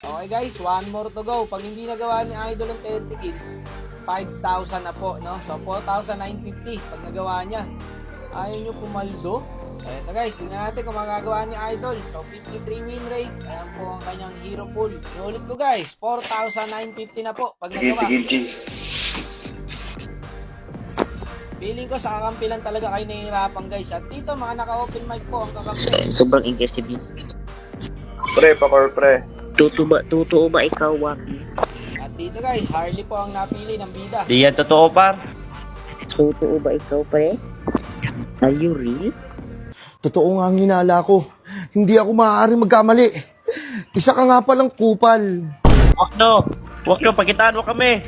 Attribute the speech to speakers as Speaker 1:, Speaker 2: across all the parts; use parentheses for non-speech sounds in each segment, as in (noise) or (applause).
Speaker 1: Okay guys, one more to go. Pag hindi nagawa ni Idol ang 30 kills, 5,000 na po, no? So, 4,950 pag nagawa niya. Ayaw nyo pumaldo. So, ito guys, tingnan natin kung magagawa ni Idol. So, 53 win rate. Ayan po ang kanyang hero pool. Inulit ko guys, 4,950 na po pag
Speaker 2: Sige,
Speaker 1: nagawa.
Speaker 2: sige, G.
Speaker 1: Feeling ko sa kakampi lang talaga kayo nahihirapan guys. At dito, mga naka-open mic po ang kakampi.
Speaker 3: Sobrang aggressive yun.
Speaker 2: Pre, pakor, pre.
Speaker 3: Totoo ba, totoo ba ikaw, Waki?
Speaker 1: At dito guys, Harley po ang napili ng bida.
Speaker 4: Di yan totoo, par.
Speaker 3: Totoo ba ikaw, pre? Are you real?
Speaker 5: Totoo nga ang hinala ko. Hindi ako maaaring magkamali. Isa ka nga palang kupal.
Speaker 4: Wakno! Wakno, pagitaan mo kami!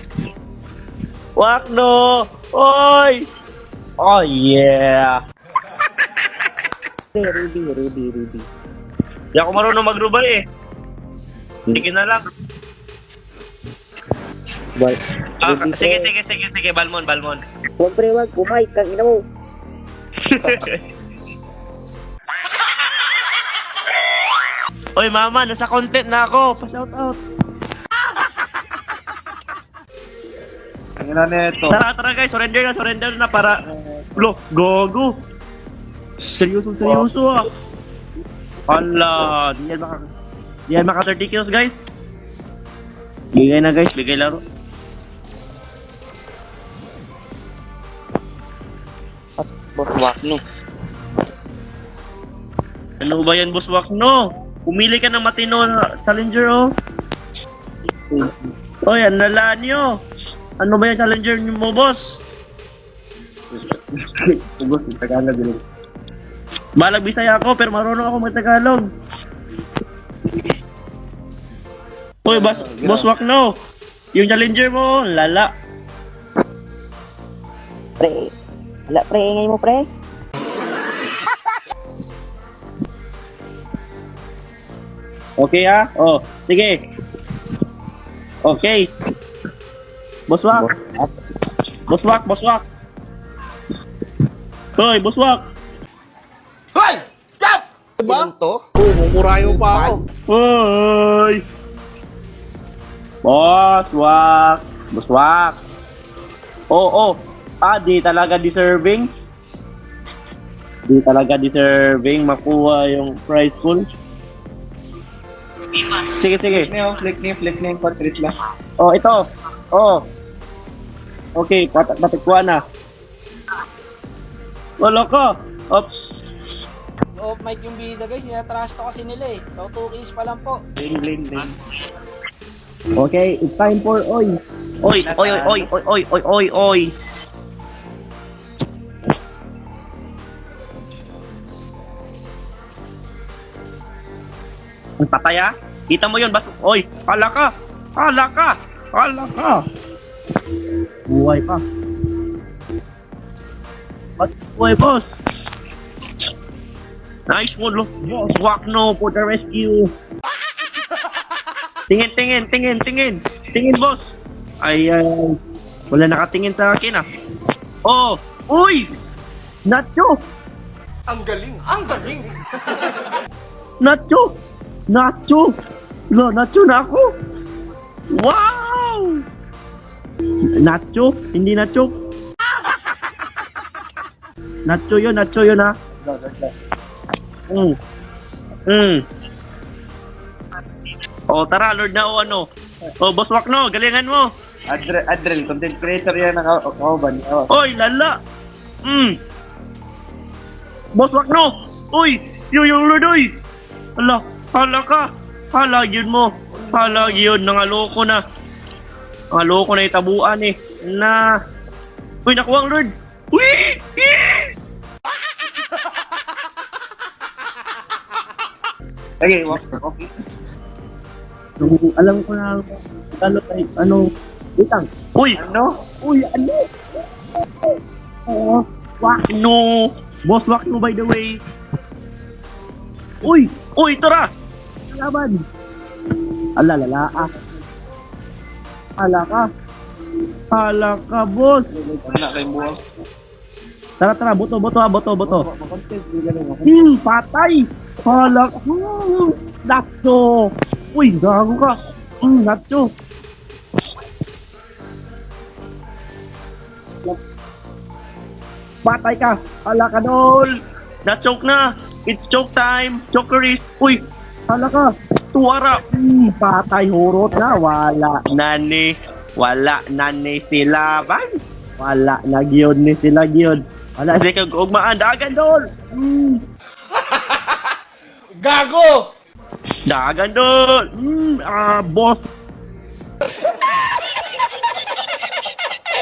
Speaker 4: Wakno! Oy! Oh, yeah!
Speaker 3: Pre, Ruby, Ruby, Ruby.
Speaker 4: Di ako marunong magrubay eh. Sige na lang.
Speaker 3: Wal,
Speaker 4: Ah,
Speaker 3: Ruby,
Speaker 4: sige, sige, sige, sige, Balmon, Balmon.
Speaker 3: Huwag, pre, wag. Kumay, kang ina mo. (laughs)
Speaker 4: Oy, mama, nasa content na ako. Pa-shout out.
Speaker 2: Ang ina neto.
Speaker 4: Tara, tara guys, surrender na, surrender na para... Lo, gogo. Seryoso, seryoso ah. Ala, di yan. Yan maka 30 kills guys. Bigay na guys, bigay laro.
Speaker 3: Boss Wakno.
Speaker 4: Ano ba yan, boss Wakno? Pumili ka ng matino na challenger oh. Oy, ang lala nyo. Ano ba yung challenger nyo mo, boss? (laughs)
Speaker 2: Boss, Tagalog yun.
Speaker 4: Malag Bisaya ako, pero marunong ako mag-Tagalog. Oy, boss, boss Wakno. Yung challenger mo, lala.
Speaker 3: Pre. Wala, pre. Ingay mo, pre.
Speaker 4: Okay ah? Oh, sige. Okay. Boss Wak. Boss Wak, boss Wak. Hoy, boss Wak.
Speaker 5: Hoy! Stop! Diba? to?
Speaker 2: Mumurayo pa ako.
Speaker 4: Hoy. Boss Wak. Boss Wak. Oo, oh, Ah, di talaga deserving. Di talaga deserving makuha yung prize pool. Sige, sige.
Speaker 2: Flick niyo, flick niyo, flick niyo yung cartridge lang.
Speaker 4: Oh, ito. Oh. Okay, pat patikwa na. Wala ka. Oops.
Speaker 1: Off mic yung bida guys, sinatrash to kasi nila eh. So, 2 kills pa lang po.
Speaker 4: Bling, bling, bling. Okay, it's time for oy. Oy, oy, oy, oy, oy, oy, oy, oy. Ang papaya? Kita mo yun, baso. Oy, pala ka! Pala ka! Pala ka! Buhay pa. Ba't buhay, boss? Nice one, look. Yes, Wakno for the rescue. Tingin, tingin, tingin, tingin. Tingin, boss. Ay, ay, ay. Wala nakatingin sa akin, ah. Oh! Uy! Nacho!
Speaker 5: Ang galing! Ang galing! (laughs)
Speaker 4: Nacho! Nacho! Lo, Nacho na ako! Wow! Nacho? Hindi Nacho? Nacho yun, Nacho yun, ha? Mm. Mm. Oh, tara, Lord na o ano. Oh, Boss Wakno, galingan mo.
Speaker 2: Adre, Adrel, content creator yan ang kauban. Oh.
Speaker 4: Oy, lala! Mm! Boss Wakno! Uy! Yung yung Lord, uy! Hala, hala ka! Hala yun mo! Hala yun, nangaloko na. Nangaloko na itabuan eh. Na... Uy, nakuha ang Lord! Uy!
Speaker 2: Okay, walk. Okay.
Speaker 4: Nung alam ko na ano kay ano utang. Uy,
Speaker 2: Ano?
Speaker 4: uy, ano? Oh, Wakno. Boss Wakno by the way. Uy, uy, tara. Laban. Ala, lala ah. Ala ka. Ala ka, boss.
Speaker 2: Wala kayong buwag.
Speaker 4: Tara, tara, boto, boto, ah, boto, boto. Hmm, patay. Hala ka. Hmm. Uy, gago ka. Mm, nacho. Patay ka. Hala ka, Dol. Na-choke na. It's choke time. Chokeris. Uy, hala ka. Tuwara. Mm, patay hurot na. Wala na ni. Wala na ni sila. Ban? Wala na gyud ni sila gyud. Wala sila kag ugmaan. Dagan, Dol. Mm. (laughs)
Speaker 5: Gago!
Speaker 4: Dagan, Dol. Mm, ah, boss.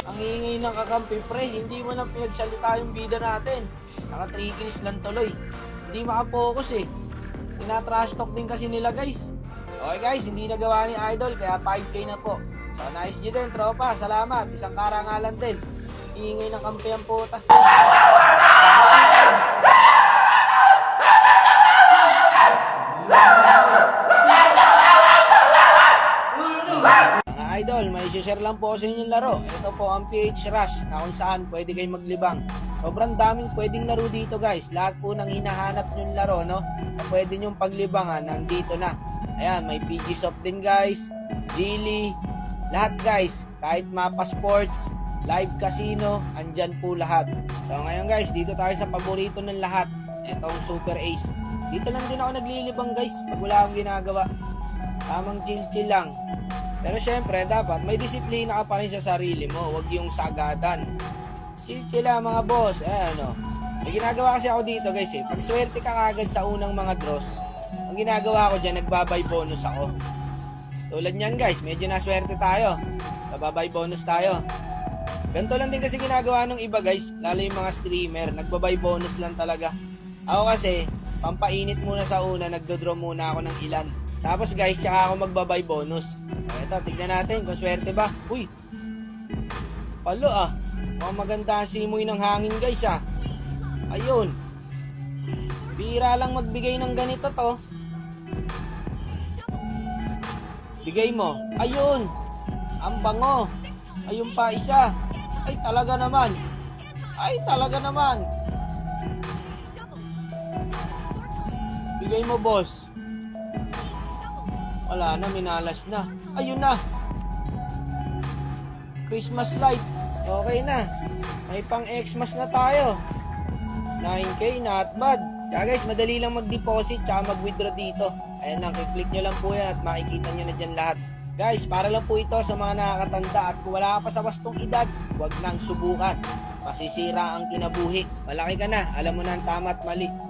Speaker 1: Ang ingay ng kakampi pre, hindi mo nang pinagsalita yung bida natin. Naka 3 kills lang tuloy. Hindi makapokus eh. Tinatrash talk din kasi nila guys. Okay guys, hindi nagawa ni Idol kaya 5k na po. So nice nyo din tropa, salamat. Isang karangalan din. Ingay ng kampi ang puta. Mga idol, may share lang po sa inyong laro. Ito po ang PH Rush na kung saan pwede kayong maglibang. Sobrang daming pwedeng laro dito guys. Lahat po ng hinahanap nyong laro, no? Na pwede nyong paglibangan, nandito na. Ayan, may PG Soft din guys. Geely. Lahat guys. Kahit Mapa Sports, Live Casino, andyan po lahat. So ngayon guys, dito tayo sa paborito ng lahat. Itong Super Ace. Dito lang din ako naglilibang guys. Pag wala akong ginagawa. Tamang chill-chill lang. Pero syempre, dapat may disiplina ka pa rin sa sarili mo. Huwag yung sagadan. Chill-chill lang mga boss. Eh, ano. May ginagawa kasi ako dito guys eh. Pag swerte ka kagad sa unang mga draws, ang ginagawa ko dyan, nagbabay bonus ako. Tulad niyan guys, medyo naswerte tayo. Bababay bonus tayo. Ganito lang din kasi ginagawa ng iba guys, lalo yung mga streamer, nagbabay bonus lang talaga. Ako kasi, pampainit muna sa una, nagdodraw muna ako ng ilan. Tapos guys, tsaka ako magbabay bonus. So, ito, tignan natin kung swerte ba. Uy, palo ah. Mukhang maganda ang simoy ng hangin guys ah. Ayun. Bira lang magbigay ng ganito to. Bigay mo. Ayun. Ang bango. Ayun pa isa. Ay talaga naman. Ay talaga naman. Bigay mo boss. Wala na, minalas na. Ayun na. Christmas light. Okay na. May pang Xmas na tayo. 9K, not bad. Kaya guys, madali lang mag-deposit tsaka mag-withdraw dito. Ayan lang, click nyo lang po yan at makikita nyo na dyan lahat. Guys, para lang po ito sa mga nakakatanda at kung wala ka pa sa wastong edad, huwag nang subukan. Masisira ang kinabuhi. Malaki ka na, alam mo na ang tama at mali.